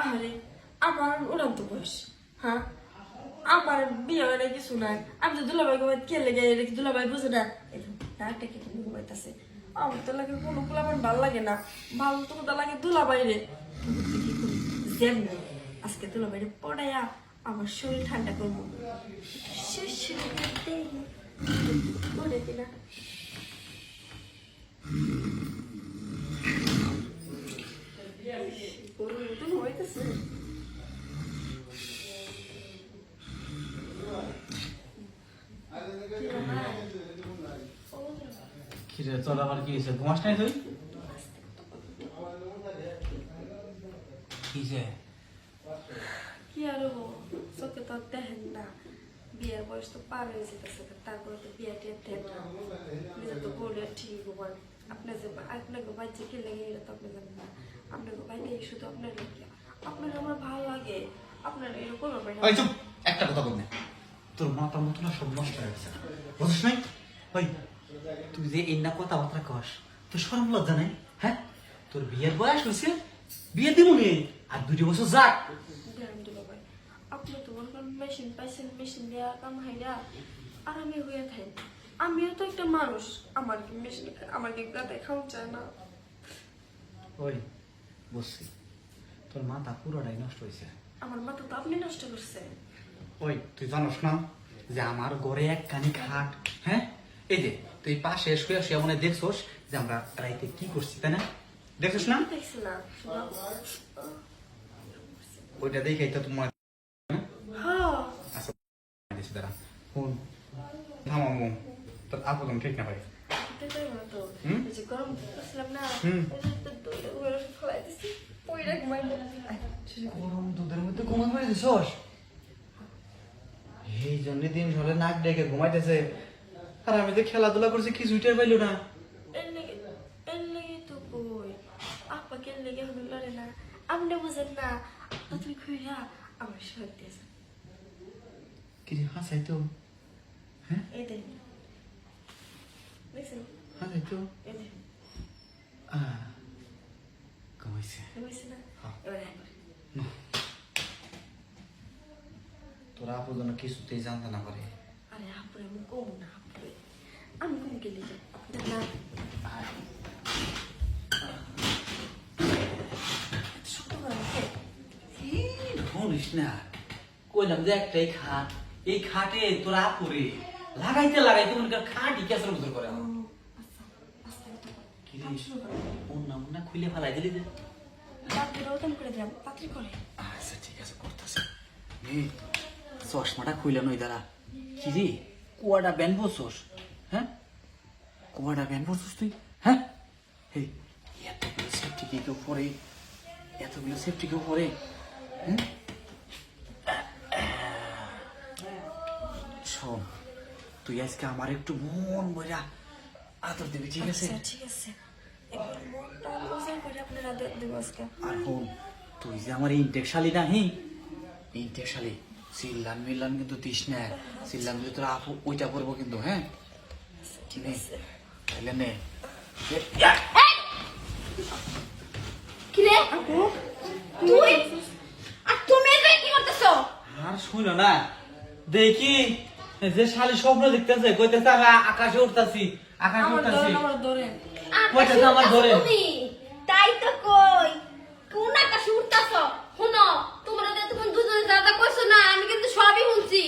আরে আমার উড়ান্ত বয়স হ্যাঁ? আমার বিয়ে হয় না কিছু নাই। আমি তো দুলাভাই ঘুমাই কে লেগে রেখে দুলাভাই বুঝে না? তো ডাকটা কে কিন্তু আমার তো লাগে কোনো কুলা আমার ভালো লাগে না। ভালো তো কোথা লাগে দুলাভাই রে? যেমনি আজকে দুলাভাই রে পড়াইয়া আমার শরীর ঠান্ডা করব। শেষ করে দিলা গরুর মতো ঘুমাইতেছে কিরে আবার কি হয়েছে? ঘুমাস নাই তুই? কিসে? কি আর চোখে তো দেখেন না। বিয়ের বয়স তো পার হয়ে যেতেছে তারপরে তো বিয়ে টিয়ে দেন না। তো বলে ঠিক ভগবান আপনি যে আপনাকে বাচ্চা কে লেগে এটা তো আপনি জানেন না। আপনাকে বাইরে শুধু আপনার লেগে আপনার আমার ভালো লাগে। আপনার এরকম ওই চুপ একটা কথা বল না। তোর মাথার মতো না সব নষ্ট হয়ে গেছে। বুঝিস নাই? ওই তুই যে এই না কথাবার্তা কস তোর সরম লজ্জা নাই? হ্যাঁ? তোর বিয়ের বয়স হয়েছে বিয়ে দিব নি। আর দুটি বছর যাক। আপনি তো মনে করেন মেশিন পাইছেন মেশিন দেওয়া কাম হাইরা আর আমি হয়ে থাকেন আমিও তো একটা মানুষ আমার কি মেশিন আমার কি গাতে খাওয়া চায় না। ওই বুঝছি। তোর মাথা পুরোটাই নষ্ট হয়েছে আমার মাথা তো আপনি নষ্ট করছেন। ওই তুই জানোস না যে আমার ঘরে এক কানি খাট হ্যাঁ? এই যে তুই পাশে শুয়ে শুয়ে মনে দেখছোস যে আমরা রাইতে কি করছি তাই না? দেখছিস না? ওইটা দেখে তো তোমার হ্যাঁ। আচ্ছা দাঁড়া। ফোন থামামো তোর আপন ঠিক না ভাই। হুম? পইরা ঘুমাইবো গরম দুধের মধ্যে ঘুমান করে দিছস এই জন্য দিন ঝলে নাক ডেকে ঘুমাইতেছে। আর আমি যে খেলাধুলা করছি কি সুইটার পাইলো না। তো আপনি বুঝেন না আপনি খুঁড়া আমার দিয়েছে কি হাসাই তো? হ্যাঁ? এই দেন। হাসাই তো এই দেন আহ, না হ্যাঁ। হ্যাঁ করে। তোরা আপু যেন কিছুতেই জানতে না পারে আরে আপুরে আমি কম না আপুরে আমি কম গেলে না করে শুনিস না কইলাম যে একটাই খাট এই খাটে তোরা আপুরে লাগাইতে লাগাইতে মনে কর খাটই কেসের মতো করে আমার। আচ্ছা, আস্তে আস্তে কি রে? কাজ শুরু করো। খুলে ফেলাই দিলি যে বাকিটা ওরকম করে দিলাম, পাতলি করে। আচ্ছা ঠিক আছে করতেছে। এই চশমাটা খুইলে নই দাঁড়া। কি রে কুয়াটা ব্যান বলছোস হ্যাঁ? কুয়াটা ব্যান তুই? হ্যাঁ? এই এতগুলো সেফটি কেউ পরে এতগুলো সেফটি কেউ পরে? শোন তুই আজকে আমার একটু মন বইরা আদর দিবি ঠিক আছে? আচ্ছা, ঠিক আছে। এবার মনটা মোজাই করে আপনারা দে- আজকে। আর হন তুই যে আমার ইনটেক না হি? ইনটেক সিল্লান মিল্লান কিন্তু দিস না। সিল্লান দিলে তোরা আপু ওইটা করব কিন্তু হ্যাঁ? ঠিক আছে। তাহলে নে। এ, কিরে তুই? আর তুমি এখানে কি করতেছো? আর শুনো না। দেখি যে শালি স্বপ্ন দেখতেছে কইতেছে আমি আকাশে উঠতাছি আকাশে উঠতাছি। ধরেন, আমার ধরেন। কইটা তো আমার ধরে। তাই তো কই। কোন আকাশে উঠতাছো? শুনো তোমরা তো তুমি দুজনে দাদা কইছো না আমি কিন্তু সবই শুনছি।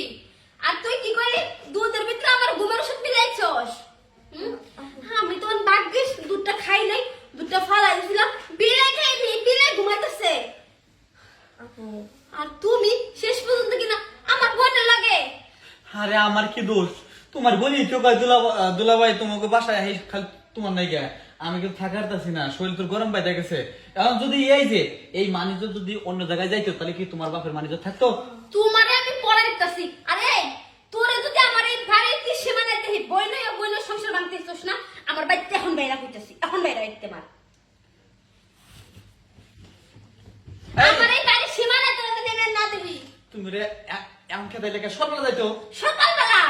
আর তুই কি কইলি দুধের ভিতরে আমার ঘুমের ওষুধ বিলাইছস আমি তো ভাগ্যিস দুধটা খাই নাই দুধটা ফালাই বিলাই খাই নি বিলাই ঘুমাইতেছে। আর তুমি শেষ পর্যন্ত কিনা আমার ভয়টা লাগে। আরে আমার কি দোষ? তোমার বলি কয় দুলা দুলাভাই তোমাকে বাসায় এই খালি তোমার নাই গে আমি কিন্তু থাকারতাছি না শরীর তোর গরম পাইতে গেছে। এখন যদি এই যে এই মানিজ যদি অন্য জায়গায় যাইতো তাহলে কি তোমার বাপের মানিজ থাকতো? তোমারে আমি পড়া দেখতাছি আরে তোরে যদি আমার এই বাড়ির কি সীমানাতে হি বই নয় বই নয় সংসার বানতে ইচ্ছস না আমার বাড়িতে এখন বাইরা কইতাছি এখন বাইরা আইতে মার। আমার এই বাড়ির সীমানাতে যদি না না দিবি। তুমি রে এমন খেতে লেগে সকালে যাইতো? সকালবেলা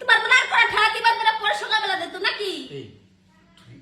তোমার মনার করা ঠাড়া দিবার দিনা পরে সকালবেলা দিত নাকি এই তুমি ও তো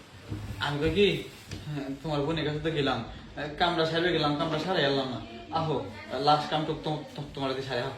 আমি কি? তোমার বোনের কাছে তো গেলাম। কামড়া সারে গেলাম কামড়া সারে এলাম না। আহো লাস্ট কাম তো তোমার সারে আহ।